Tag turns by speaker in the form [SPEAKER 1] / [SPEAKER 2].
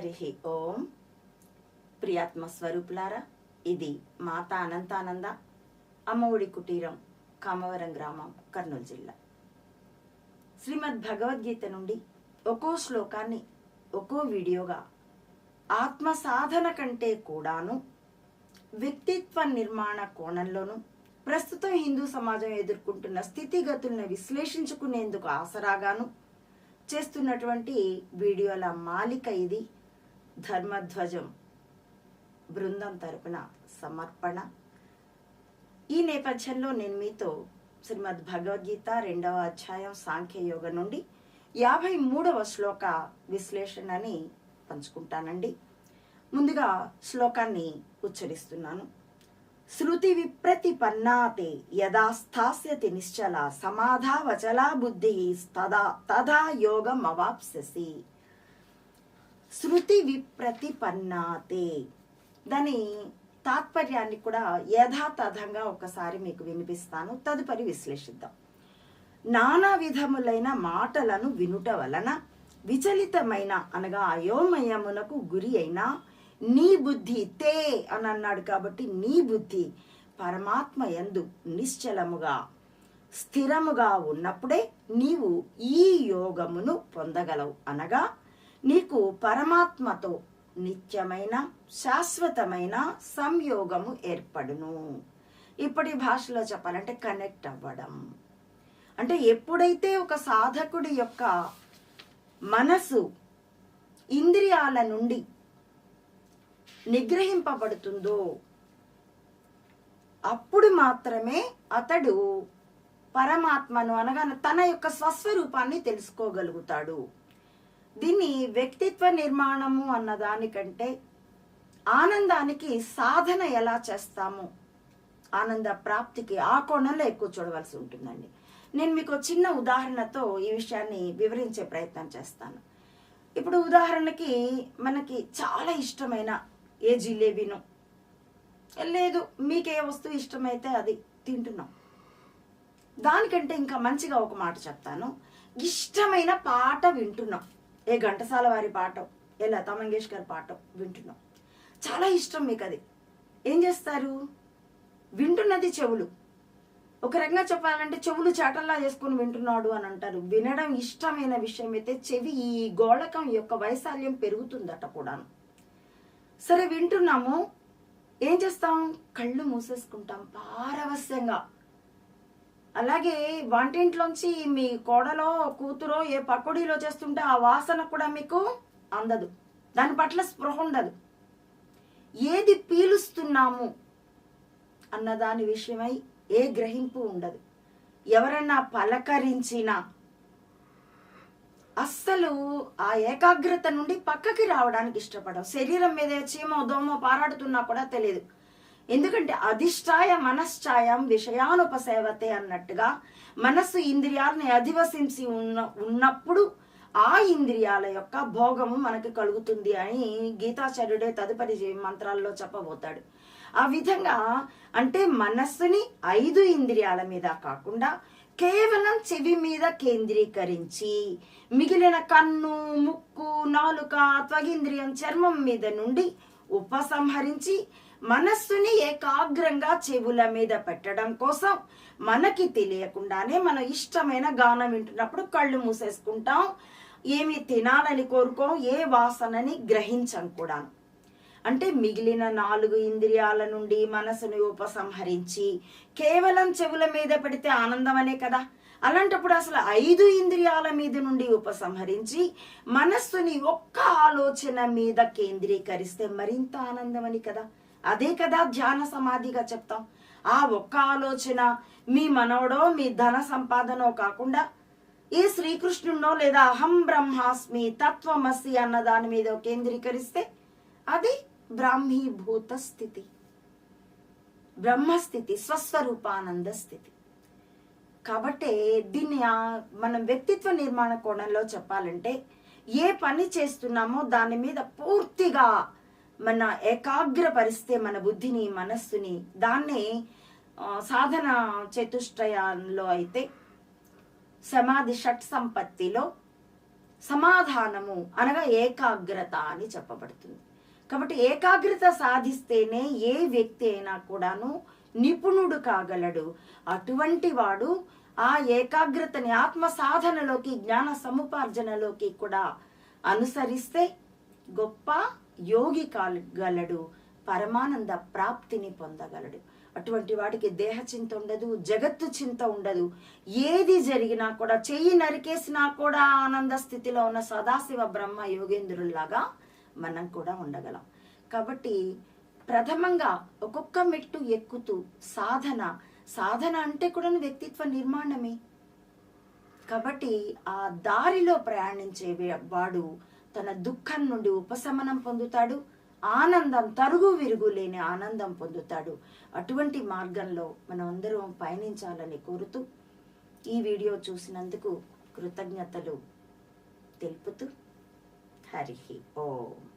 [SPEAKER 1] హరి ఓం ప్రియాత్మ స్వరూపులారా ఇది మాత అనంతానంద అమ్మఒడి కుటీరం కామవరం గ్రామం కర్నూలు జిల్లా. శ్రీమద్ భగవద్గీత నుండి ఒక్కో శ్లోకాన్ని ఒక్కో వీడియోగా ఆత్మ సాధన కంటే కూడాను వ్యక్తిత్వ నిర్మాణ కోణంలోనూ ప్రస్తుతం హిందూ సమాజం ఎదుర్కొంటున్న స్థితిగతులను విశ్లేషించుకునేందుకు ఆసరాగాను చేస్తున్నటువంటి వీడియోల మాలిక ఇది. ధర్మధ్వజం బృందం తరపున సమర్పణ. ఈ నేపథ్యంలో నేను మీతో శ్రీమద్ భగవద్గీత రెండవ అధ్యాయం సాంఖ్యయోగ నుండి యాభై మూడవ శ్లోక విశ్లేషణని పంచుకుంటానండి. ముందుగా శ్లోకాన్ని ఉచ్చరిస్తున్నాను. శృతి విప్రతిపన్నాతే యదా స్థాస్యతి నిశ్చల సమాధావచలా బుద్ధి తదా తదా యోగం అవాప్స్యసి శృతి విప్రతిపన్నాతే. దాని తాత్పర్యాన్ని కూడా యథాతథంగా ఒకసారి మీకు వినిపిస్తాను. తదుపరి విశ్లేషిద్దాం. నానా విధములైన మాటలను వినుట వలన విచలితమైన అనగా అయోమయమునకు గురి అయిన నీ బుద్ధి తే అని అన్నాడు కాబట్టి నీ బుద్ధి పరమాత్మ ఎందు నిశ్చలముగా స్థిరముగా ఉన్నప్పుడే నీవు ఈ యోగమును పొందగలవు అనగా నీకు పరమాత్మతో నిత్యమైన శాశ్వతమైన సంయోగము ఏర్పడును. ఇప్పటి భాషలో చెప్పాలంటే కనెక్ట్ అవ్వడం. అంటే ఎప్పుడైతే ఒక సాధకుడి యొక్క మనసు ఇంద్రియాల నుండి నిగ్రహింపబడుతుందో అప్పుడు మాత్రమే అతడు పరమాత్మను అనగా తన యొక్క స్వస్వరూపాన్ని తెలుసుకోగలుగుతాడు. దీన్ని వ్యక్తిత్వ నిర్మాణము అన్న దానికంటే ఆనందానికి సాధన ఎలా చేస్తాము? ఆనంద ప్రాప్తికి ఆ కోణంలో ఎక్కువ చూడవలసి ఉంటుందండి. నేను మీకు చిన్న ఉదాహరణతో ఈ విషయాన్ని వివరించే ప్రయత్నం చేస్తాను. ఇప్పుడు ఉదాహరణకి మనకి చాలా ఇష్టమైన ఏ జిలేబీను? లేదు మీకు ఏ వస్తువు ఇష్టమైతే అది తింటున్నాం. దానికంటే ఇంకా మంచిగా ఒక మాట చెప్తాను. ఇష్టమైన పాట వింటున్నాం. ఏ ఘంటసాల వారి పాట ఏ లతా మంగేష్కర్ పాట వింటున్నాం. చాలా ఇష్టం మీకు అది ఏం చేస్తారు? వింటున్నది చెవులు. ఒక రకంగా చెప్పాలంటే చెవులు చాటల్లా చేసుకుని వింటున్నాడు అని అంటారు. వినడం ఇష్టమైన విషయం అయితే చెవి ఈ గోళకం యొక్క వైశాల్యం పెరుగుతుందట కూడాను. సరే వింటున్నాము. ఏం చేస్తాం? కళ్ళు మూసేసుకుంటాం. పారవస్యంగా అలాగే వంటింట్లోంచి మీ కోడలో కూతురో ఏ పకోడీలో చేస్తుంటే ఆ వాసన కూడా మీకు అందదు. దాని పట్ల స్పృహ ఉండదు. ఏది పీలుస్తున్నాము అన్న దాని విషయమై ఏ గ్రహింపు ఉండదు. ఎవరన్నా పలకరించినా అస్సలు ఆ ఏకాగ్రత నుండి పక్కకి రావడానికి ఇష్టపడవు. శరీరం మీద చీమో దోమో పారాడుతున్నా కూడా తెలియదు. ఎందుకంటే అధిష్టాయ మనశ్చాయం విషయానుపసేవతే అన్నట్టుగా మనస్సు ఇంద్రియాలని అధివసించి ఉన్న ఉన్నప్పుడు ఆ ఇంద్రియాల యొక్క భోగము మనకి కలుగుతుంది అని గీతాచార్యుడే తదుపరి మంత్రాల్లో చెప్పబోతాడు. ఆ విధంగా అంటే మనస్సుని ఐదు ఇంద్రియాల మీద కాకుండా కేవలం చెవి మీద కేంద్రీకరించి మిగిలిన కన్ను ముక్కు నాలుక త్వగింద్రియం చర్మం మీద నుండి ఉపసంహరించి మనస్సుని ఏకాగ్రంగా చెవుల మీద పెట్టడం కోసం మనకి తెలియకుండానే మన ఇష్టమైన గానం వింటున్నప్పుడు కళ్ళు మూసేసుకుంటాం. ఏమి తినాలని కోరుకోం ఏ వాసనని గ్రహించం కూడా అంటే మిగిలిన నాలుగు ఇంద్రియాల నుండి మనసుని ఉపసంహరించి కేవలం చెవుల మీద పెడితే ఆనందమనే కదా? అలాంటప్పుడు అసలు ఐదు ఇంద్రియాల మీద నుండి ఉపసంహరించి మనస్సుని ఒక్క ఆలోచన మీద కేంద్రీకరిస్తే మరింత ఆనందమని కదా? అదే కదా ధ్యాన సమాధిగా చెప్తాం. ఆ ఒక్క ఆలోచన మీ మనవడో మీ ధన సంపాదనో కాకుండా ఏ శ్రీకృష్ణుడో లేదా అహం బ్రహ్మాస్మి తత్వమసి అన్న దాని మీద కేంద్రీకరిస్తే అది బ్రాహ్మీభూత స్థితి. బ్రహ్మస్థితి స్వస్వరూపానంద స్థితి. కాబట్టి దీన్ని మనం వ్యక్తిత్వ నిర్మాణ కోణంలో చెప్పాలంటే ఏ పని చేస్తున్నామో దాని మీద పూర్తిగా మన ఏకాగ్రపరిస్తే మన బుద్ధిని మనస్సుని దాన్నే సాధన చతుష్టయాల్లో అయితే సమాధి షట్ సంపత్తిలో సమాధానము అనగా ఏకాగ్రత అని చెప్పబడుతుంది. కాబట్టి ఏకాగ్రత సాధిస్తేనే ఏ వ్యక్తి అయినా కూడాను నిపుణుడు కాగలడు. అటువంటి వాడు ఆ ఏకాగ్రతని ఆత్మ సాధనలోకి జ్ఞాన సముపార్జనలోకి కూడా అనుసరిస్తే గొప్ప యోగి కాగలడు పరమానంద ప్రాప్తిని పొందగలడు. అటువంటి వాడికి దేహ చింత ఉండదు జగత్తు చింత ఉండదు. ఏది జరిగినా కూడా చెయ్యి నరికేసినా కూడా ఆనంద స్థితిలో ఉన్న సదాశివ బ్రహ్మ యోగేంద్రుల్లాగా మనం కూడా ఉండగలం. కాబట్టి ప్రథమంగా ఒక్కొక్క మెట్టు ఎక్కుతూ సాధన. సాధన అంటే కూడా వ్యక్తిత్వ నిర్మాణమే. కాబట్టి ఆ దారిలో ప్రయాణించే వాడు తన దుఃఖం నుండి ఉపశమనం పొందుతాడు. ఆనందం తరుగు విరుగు లేని ఆనందం పొందుతాడు. అటువంటి మార్గంలో మనం అందరం పయనించాలని కోరుతూ ఈ వీడియో చూసినందుకు కృతజ్ఞతలు తెలుపుతూ హరి ఓం.